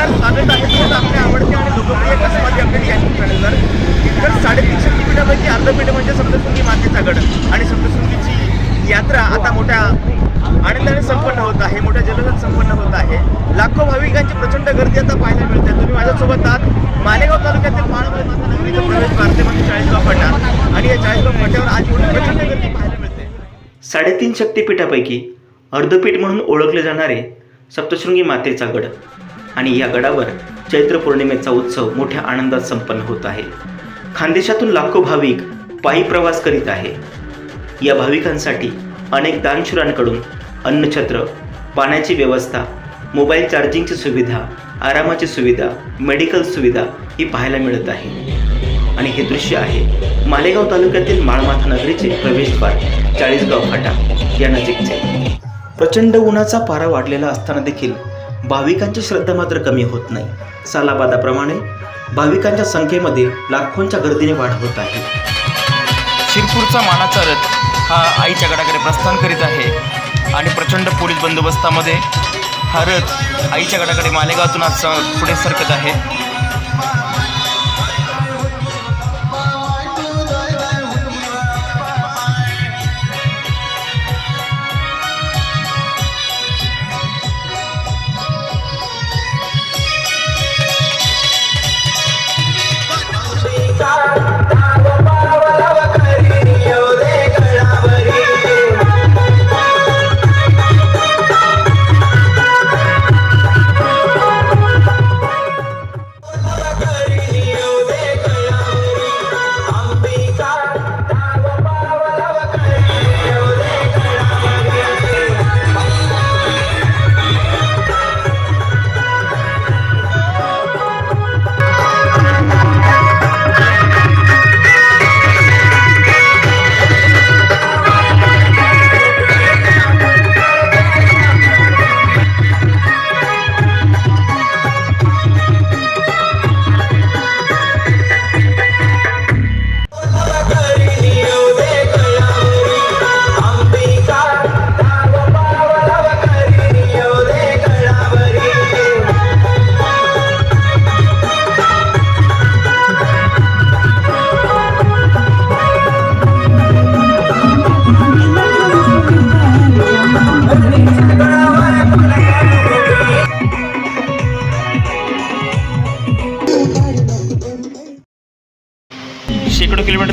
नमस्कार स्वागत आहे तसंच आपल्या आवडते आणि लोकप्रिय कसमादी अपडेट या चॅनलवर तर साडेतीन शक्तीपीठापैकी अर्धपीठ म्हणजे सप्तशृंगी मातेचा गड. आणि सप्तशृंगीची यात्रा आता मोठ्या आनंदाने संपन्न होत आहे मोठ्या जल्लोषात संपन्न होत आहे. लाखो भाविकांची प्रचंड गर्दी आता पाहायला मिळते. तुम्ही माझ्यासोबत आहात. मालेगाव तालुक्यातील माळवळ माता नगरीचा प्रवेश भारते म्हणजे चाळीसगाव फाटा. आणि या चाळीसगाव फाट्यावर आज एवढी प्रचंड गर्दी पाहायला मिळते. साडेतीन शक्तीपीठापैकी अर्धपीठ म्हणून ओळखले जाणारे सप्तशृंगी मातेचा गड. आणि या गडावर चैत्र पौर्णिमेचा उत्सव मोठ्या आनंदात संपन्न होत आहे. खानदेशातून लाखो भाविक पायी प्रवास करीत आहे. या भाविकांसाठी अनेक दानशुरांकडून अन्नछत्र पाण्याची व्यवस्था मोबाईल चार्जिंगची सुविधा आरामाची सुविधा मेडिकल सुविधा ही पाहायला मिळत आहे. आणि हे दृश्य आहे मालेगाव तालुक्यातील माळमाथा नगरीचे प्रवेशद्वार चाळीसगाव फाटा या नजीकचे. प्रचंड उन्हाचा पारा वाढलेला असताना देखील भाविकांची श्रद्धा मात्र कमी होत नाही. सालाबादाप्रमाणे भाविकांच्या संख्येमध्ये लाखोंच्या गर्दीने वाढ होत आहे. शिरपूरचा मानाचा रथ हा आईच्या गडाकडे प्रस्थान करीत आहे आणि प्रचंड पोलीस बंदोबस्तामध्ये हा रथ आईच्या गडाकडे मालेगावातून आज पुढे सरकत आहे.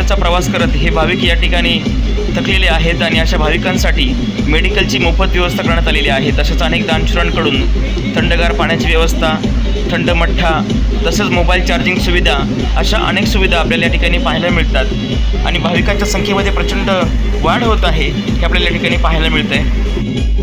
किलोमीटरचा प्रवास करत हे भाविक या ठिकाणी थकलेले आहेत आणि अशा भाविकांसाठी मेडिकलची मोफत व्यवस्था करण्यात आलेली आहे. तसेच अनेक दानशुरांकडून थंडगार पाण्याची व्यवस्था थंड मठ्ठा तसंच मोबाईल चार्जिंग सुविधा अशा अनेक सुविधा आपल्याला या ठिकाणी पाहायला मिळतात. आणि भाविकांच्या संख्येमध्ये प्रचंड वाढ होत आहे हे आपल्याला या ठिकाणी पाहायला मिळतं आहे